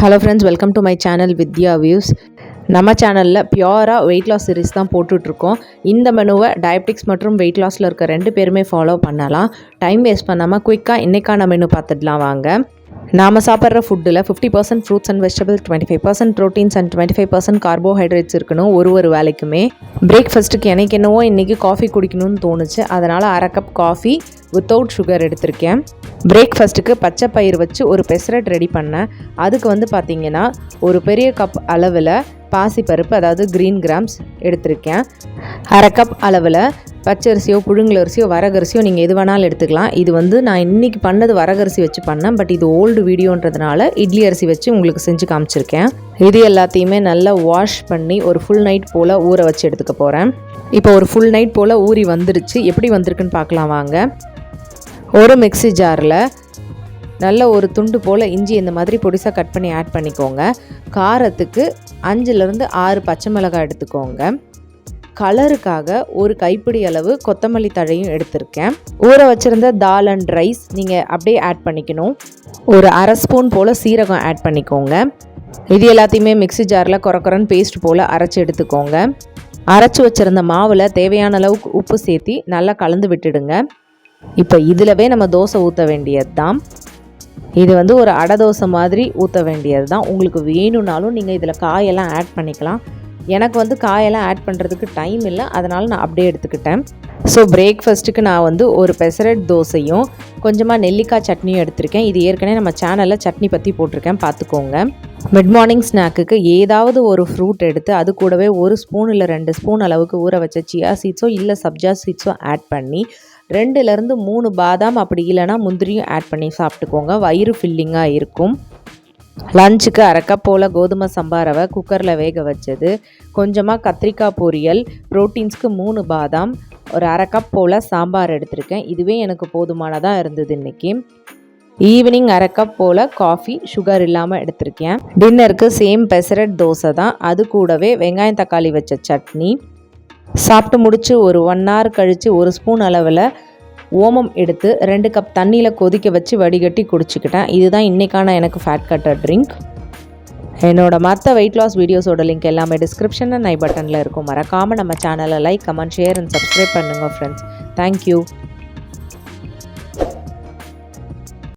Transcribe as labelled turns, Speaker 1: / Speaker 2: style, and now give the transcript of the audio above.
Speaker 1: Hello friends welcome to my channel Vidya views நம்ம சேனலில் பியூராக weight loss series தான் போட்டுட்ருக்கோம். இந்த மெனுவை டயபெட்டிக்ஸ் மற்றும் வெயிட் லாஸில் இருக்க ரெண்டு பேருமே ஃபாலோ பண்ணலாம். டைம் வேஸ்ட் பண்ணாமல் குயிக்காக இன்றைக்கான மெனு பார்த்துடலாம் வாங்க. நாம் சாப்பிட்ற ஃபுட்டில் fifty percent fruits and vegetable twenty five percent proteins and twenty five percent carbohydrates இருக்கணும் ஒரு ஒரு வேலைக்குமே. பிரேக்ஃபாஸ்ட்டுக்கு எனக்கு என்னவோ இன்றைக்கி காஃபி குடிக்கணும்னு தோணுச்சு. அதனால் அரை கப் காஃபி வித்தவுட் சுகர் எடுத்திருக்கேன். பிரேக்ஃபாஸ்ட்டுக்கு பச்சை பயிர் வச்சு ஒரு பெசரட் ரெடி பண்ணேன். அதுக்கு வந்து பார்த்திங்கன்னா ஒரு பெரிய கப் அளவில் பாசிப்பருப்பு அதாவது க்ரீன் கிராம்ஸ் எடுத்திருக்கேன். அரை கப் அளவில் பச்சரிசியோ புழுங்கலரிசியோ வரகரிசியோ நீங்கள் எது வேணாலும் எடுத்துக்கலாம். இது வந்து நான் இன்றைக்கி பண்ணது வரகரிசி வச்சு பண்ணேன். பட் இது ஓல்டு வீடியோன்றதுனால இட்லி அரிசி வச்சு உங்களுக்கு செஞ்சு காமிச்சிருக்கேன். இது எல்லாத்தையுமே நல்லா வாஷ் பண்ணி ஒரு ஃபுல் நைட் போல் ஊற வச்சு எடுத்துக்க போகிறேன் இப்போ ஒரு ஃபுல் நைட் போல் ஊறி வந்துடுச்சு எப்படி வந்திருக்குன்னு பார்க்கலாம் வாங்க. ஒரு மிக்ஸி ஜாரில் நல்ல ஒரு துண்டு போல் இஞ்சி இந்த மாதிரி பொடிசாக கட் பண்ணி ஆட் பண்ணிக்கோங்க. காரத்துக்கு அஞ்சுலேருந்து ஆறு பச்சை மிளகாய் எடுத்துக்கோங்க. கலருக்காக ஒரு கைப்பிடி அளவு கொத்தமல்லி தழையும் எடுத்திருக்கேன். ஊற வச்சுருந்த தால் அண்ட் ரைஸ் நீங்கள் அப்படியே ஆட் பண்ணிக்கணும். ஒரு அரை ஸ்பூன் போல் சீரகம் ஆட் பண்ணிக்கோங்க. இது எல்லாத்தையுமே மிக்ஸி ஜாரில் குறக்குறன்னு பேஸ்ட் போல் அரைச்சி எடுத்துக்கோங்க. அரைச்சி வச்சுருந்த மாவில் தேவையான அளவுக்கு உப்பு சேர்த்தி நல்லா கலந்து விட்டுடுங்க. இப்போ இதிலவே நம்ம தோசை ஊற்ற வேண்டியது தான் இது வந்து ஒரு அடை தோசை மாதிரி ஊற்ற வேண்டியது தான் உங்களுக்கு வேணும்னாலும் நீங்கள் இதில் காயெல்லாம் ஆட் பண்ணிக்கலாம். எனக்கு வந்து காயெல்லாம் ஆட் பண்ணுறதுக்கு டைம் இல்லை. அதனால் நான் அப்படியே எடுத்துக்கிட்டேன். ஸோ பிரேக்ஃபஸ்ட்டுக்கு நான் வந்து ஒரு பெசரட் தோசையும் கொஞ்சமாக நெல்லிக்காய் சட்னியும் எடுத்திருக்கேன். இது ஏற்கனவே நம்ம சேனலில் சட்னி பற்றி போட்டிருக்கேன். பார்த்துக்கோங்க. மிட் மார்னிங் ஸ்நாக்குக்கு ஏதாவது ஒரு ஃப்ரூட் எடுத்து அது கூடவே ஒரு ஸ்பூன் இல்லை ரெண்டு ஸ்பூன் அளவுக்கு ஊற வச்ச சியா சீட்ஸோ இல்லை சப்ஜா சீட்ஸோ ஆட் பண்ணி ரெண்டுலேருந்து மூணு பாதாம் அப்படி இல்லைனா முந்திரியும் ஆட் பண்ணி சாப்பிட்டுக்கோங்க. வயிறு ஃபில்லிங்காக இருக்கும். லஞ்சுக்கு அரை போல் கோதுமை சம்பா ரவை குக்கரில் வேக வச்சது. கொஞ்சமாக கத்திரிக்காய் பொரியல் ப்ரோட்டீன்ஸ்க்கு மூணு பாதாம் ஒரு அரை கப் போல் சாம்பார் எடுத்திருக்கேன். இதுவே எனக்கு போதுமானதாக இருந்தது இன்றைக்கி ஈவினிங் அரை கப் போல் காஃபி சுகர் இல்லாமல் எடுத்திருக்கேன். டின்னருக்கு சேம் பெசரட் தோசை தான். அது கூடவே வெங்காயம் தக்காளி வச்ச சட்னி. சாப்பிட்டு முடித்து ஒரு ஒன் ஹவர் கழித்து ஒரு ஸ்பூன் அளவில் ஓமம் எடுத்து ரெண்டு கப் தண்ணியில் கொதிக்க வச்சு வடிகட்டி குடிச்சிக்கிட்டேன். இதுதான் இன்றைக்கான எனக்கு ஃபேட் கட்டர் ட்ரிங்க் என்னோட மற்ற வெயிட் லாஸ் வீடியோஸோட லிங்க் எல்லாமே டிஸ்கிரிப்ஷன் ஐ பட்டனில் இருக்கும். மறக்காமல் நம்ம சேனலை like comment share and subscribe பண்ணுங்கள் ஃப்ரெண்ட்ஸ் தேங்க்யூ